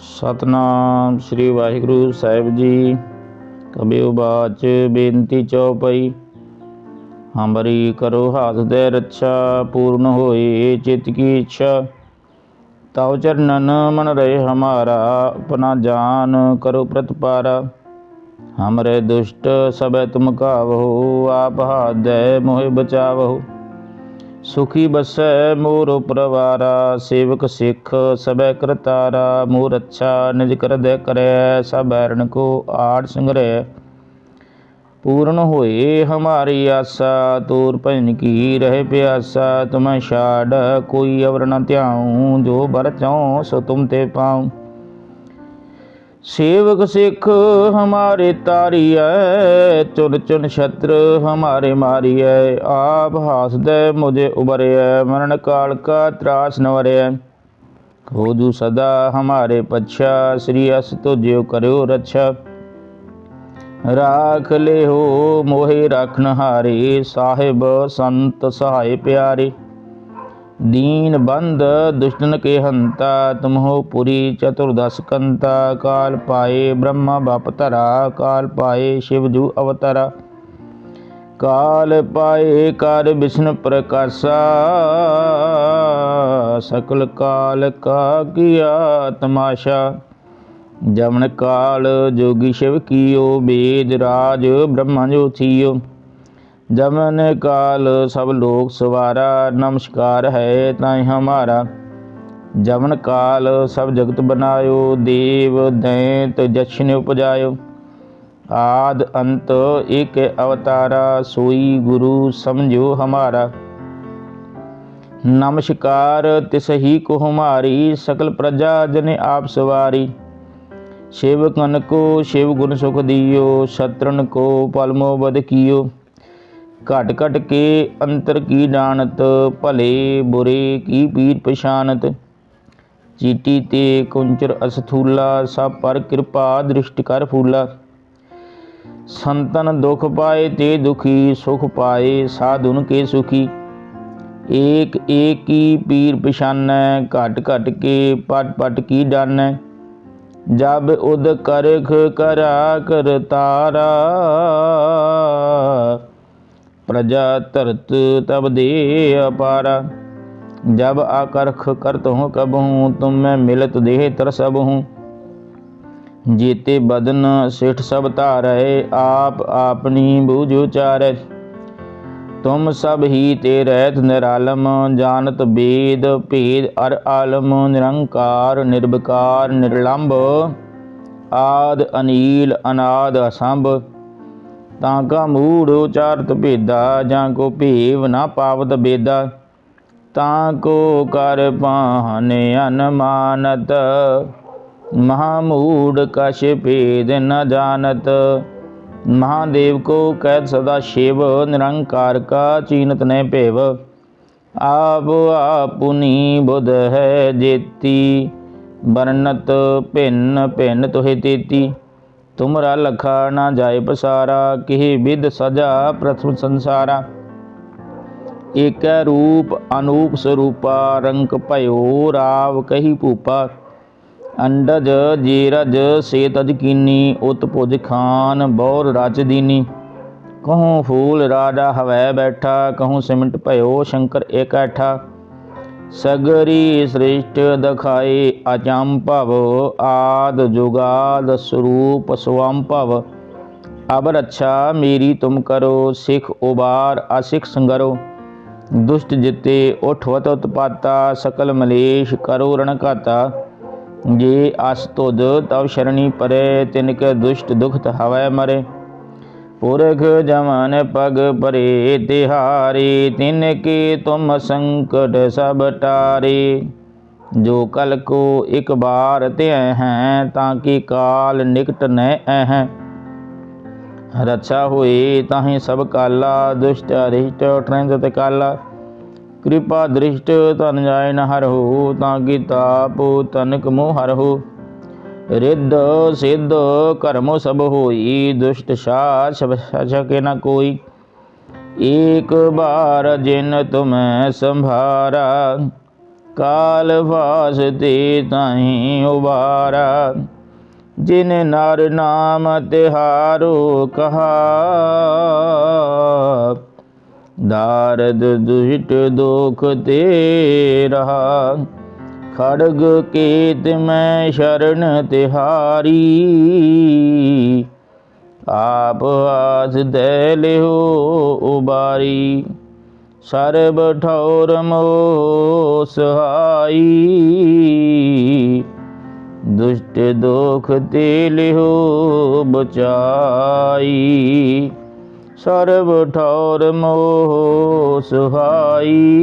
ਸਤਨਾਮ ਸ੍ਰੀ ਵਾਹਿਗੁਰੂ ਸਾਹਿਬ ਜੀ। ਕਬਿਓ ਬਾਚ ਬੇਨਤੀ ਚਉਪਈ। ਹਮਰੀ ਕਰੋ ਹਾਥ ਦੇ ਰੱਛਾ, ਪੂਰਨ ਹੋਏ ਚਿਤ ਕੀ ਇੱਛਾ। ਤਉ ਚਰਨਨ ਮਨ ਰਹੇ ਹਮਾਰਾ, ਆਪਣਾ ਜਾਨ ਕਰੋ ਪ੍ਰਤਪਾਰਾ। ਹਮਰੇ ਦੁਸ਼ਟ ਸਭੈ ਤੁਮ ਕਾਵਹੋ ਆਪ ਹਾਦੈ ਮੋਹਿ ਬਚਾਵਹੋ। ਸੁਖੀ ਬਸੈ ਮੋਰ ਪਰਵਾਰਾ, ਸੇਵਕ ਸਿੱਖ ਸਭੈ ਕਰਤਾਰਾ ਮੋਰ ਅੱਛਾ ਨਿਜ ਕਰਦੈ ਕਰੈ, ਸਭ ਐਰਨ ਕੋ ਆੜ ਸੰਗ੍ਰਹਿ ਪੂਰਨ ਹੋਏ ਹਮਾਰੀ ਆਸਾ, ਤੂਰ ਭਜਨ ਕੀ ਰਹਿ ਪਿਆਸਾ, ਤੁਮੈ ਛਾੜ ਕੋਈ ਅਵਰ ਨ ਧਿਆਉ, ਜੋ ਬਰ ਚਾਉ ਸੋ ਤੁਮ ਤੇ ਪਾਉ। सेवक सिख हमारे तारिय चुन चुन छत्र हमारे मारिय आप हास दे मुझे उबरिय मरण काल का त्रास नवरिय हो जू सदा हमारे पच्छा श्री अस तो ज्यो करो रक्षा राख ले हो मोहे रखन हारे साहिब संत सहाय प्यारे दीन बंद दुष्टन के हंता तुम हो पुरी चतुर्दश कंता काल पाए ब्रह्मा बापतरा काल पाए शिवजू अवतरा काल पाए कार विष्णु प्रकाशा सकल काल का किया तमाशा जमन काल जोगी शिव कियो वेद राज ब्रह्मा जो थियो ਜਮਨ ਕਾਲ, ਸਭ ਲੋਕ ਸਵਾਰਾ, ਨਮਸਕਾਰ ਹੈ ਤਾਈ ਹਮਾਰਾ। ਜਮਨ ਕਾਲ, ਸਭ ਜਗਤ ਬਨਾਇਓ, ਦੇਵ, ਦੈਂਤ, ਜਸ਼ਨ ਉਪਜਾਇਓ। ਆਦ, ਅੰਤ, ਇਕ ਅਵਤਾਰਾ, ਸੋਈ ਗੁਰੂ ਸਮਝੋ ਹਮਾਰਾ। ਨਮਸਕਾਰ, ਤਿਸ ਹੀ ਕੋ ਹਮਾਰੀ, ਸਕਲ ਪ੍ਰਜਾ ਜਨ ਆਪ ਸਵਾਰੀ। ਸ਼ਿਵ ਕਨ ਕੋ, ਸ਼ਿਵ ਗੁਣ ਸੁਖ ਦਿਓ, ਸ਼ਤਰਨ ਕੋ ਪਲਮੋ ਬਦ ਕੀਓ। ਘਟ ਘਟ ਕੇ ਅੰਤਰ ਕੀ ਜਾਣਤ, ਭਲੇ ਬੁਰੇ ਕੀ ਪੀਰ ਪਛਾਨਤ? ਚੀਟੀ ਤੇ ਕੁੰਚਰ ਅਸਥੂਲਾ, ਸਭ ਪਰ ਕਿਰਪਾ ਦ੍ਰਿਸ਼ਟ ਕਰ ਫੂਲਾ। ਸੰਤਨ ਦੁਖ ਪਾਏ ਤੇ ਦੁਖੀ, ਸੁਖ ਪਾਏ ਸਾਧੁਨ ਕੇ ਸੁਖੀ। ਏਕ ਏਕ ਕੀ ਪੀਰ ਪਛਾਨੈ ਘਟ ਘਟ ਕੇ ਪਟ ਪਟ ਕੀ ਜਾਣੈ ਜਬ ਉਦ ਕਰਖ ਕਰਾ ਕਰ ਤਾਰਾ प्रजा तरत तब दे अपारा जब आकर्ख करत हूँ कब हूँ तुम मैं मिलत देह तर सब हूँ जीते बदन सेठ सब तारे आप आपनी बूझ उचारे तुम सब ही ते रहत निरालम जानत वेद भेद अर आलम निरंकार निर्विकार निर्लंब आद अनील अनाद असंभ ਤਾਂ ਕਾ ਮੂੜ ਉਚਾਰਤ ਭੇਦਾ, ਜਾਂ ਕੋ ਭੇਵ ਨਾ ਪਾਵਤ ਬੇਦਾ। ਤਾਂ ਕੋ ਕਰ ਪਾਹਨ ਅਨਮਾਨਤ, ਮਹਾਮੂੜ ਕਛ ਭੇਦ ਨ ਜਾਣਤ। ਮਹਾਦੇਵ ਕੋ ਕਹਿ ਸਦਾ ਸ਼ਿਵ ਨਿਰੰਕਾਰ ਕਾ ਚੀਨਤ ਨੇ ਭੇਵ। ਆਪ ਆਪੁਨੀ ਬੁਧ ਹੈ ਜੇਤੀ ਬਰਨਤ ਭਿੰਨ ਭਿੰਨ ਤੋਹੇ ਤੇਤੀ। ਤੁਮਰਾ ਲਖਾ ਨਾ ਜਾਏ ਪਸਾਰਾ, ਕਿਹ ਵਿਦ ਸਜਾ ਪ੍ਰਥਮ ਸੰਸਾਰਾ। ਏਕੈ ਰੂਪ ਅਨੂਪ ਸਰੂਪਾ, ਰੰਕ ਭਇਓ ਰਾਵ ਕਹੀ ਭੂਪਾ। ਅੰਡਜ ਜੀਰਜ ਸੇਤਜ ਕੀਨੀ, ਉਤ ਭੁਜ ਖਾਨ ਬੌਰ ਰਚ ਦੀਨੀ। ਕਹੂੰ ਫੂਲ ਰਾਜਾ ਹਵੈ ਬੈਠਾ, ਕਹੂੰ ਸਿਮਟ ਭਇਓ ਸ਼ੰਕਰ ਏਕੈਠਾ ਸਗਰੀ ਸ੍ਰਿਸ਼ਟ ਦਖਾਏ ਅਚੰਭਵ ਆਦ ਜੁਗਾਦ ਸਰੂਪ ਸਵੰਭਵ ਅਬ ਰੱਛਾ, ਮੇਰੀ ਤੁਮ ਕਰੋ, ਸਿਖ ਉਬਾਰ, ਅਸਿਖ ਸੰਗਰੋ। ਦੁਸ਼ਟ ਜਿਤੇ ਉਠਵਤ ਉਤਪਾਤਾ, ਸਕਲ ਮਲੇਸ਼ ਕਰੋ ਰਣ ਘਾਤਾ। ਜੇ ਅਸ ਤੁਧ, ਤਵ ਸ਼ਰਣੀ ਪਰੇ, ਤਿਨ ਕੇ ਦੁਸ਼ਟ ਦੁਖਤ ਹਵੈ ਮਰੇ। ਪੁਰਖ ਜਮਨ ਪਗ ਪਰੇ ਤਿਹਾਰੀ, ਤਿਨ ਕੀ ਤੁਮ ਸੰਕਟ ਸਭ ਟਾਰੇ। ਜੋ ਕਲ ਕੋ ਇਕ ਬਾਰ ਧਿਐ ਹੈ, ਤਾਂ ਕਿ ਕਾਲ ਨਿਕਟ ਨੈ ਹੈ। ਰਛਾ ਹੋਏ ਤਾਹੀ ਸਭ ਕਾਲਾ, ਦੁਸ਼ਟ ਅਰਿਸ਼ਟ ਟ੍ਰੈਂਦ ਤੇ ਕਾਲਾ। ਕਿਰਪਾ ਦ੍ਰਿਸ਼ਟ ਤਨ ਜਾਇ ਨ ਹਰਹੁ ਤਾਂ ਕਿ ਤਾਪ ਤਨਕ ਮੋਹ ਹਰਹੁ ਰਿੱਧ ਸਿੱਧ ਕਰਮੋ ਸਭ ਹੋਈ, ਦੁਸ਼ਟ ਸ਼ਾ ਸਭ ਸਕੇ ਨ ਕੋਈ। ਏਕ ਬਾਰ ਜਿਨ ਤੁਮੈ ਸੰਭਾਰਾ, ਕਾਲ ਫਾਸ ਤੇ ਤਾਹੀਂ ਉਬਾਰਾ। ਜਿਨ ਨਰ ਨਾਮ ਤਿਹਾਰੋ ਕਹਾ, ਦਾਰਦ ਦੁਸ਼ਟ ਦੁਖ ਤੇ ਰਹਾ। ਖੜਗ ਕੇਤ ਮੈਂ ਸ਼ਰਨ ਤਿਹਾਰੀ। ਆਪ ਆਸ ਦੇ ਲਿਓ ਉਬਾਰੀ। ਸਰਬ ਠੌਰ ਮੋ ਸਹਾਈ ਦੁਸ਼ਟ ਦੁਖ ਤੇ ਲਿਓ ਬਚਾਈ। ਸਰਬ ਠੌਰ ਮੋ ਸੁਹਾਈ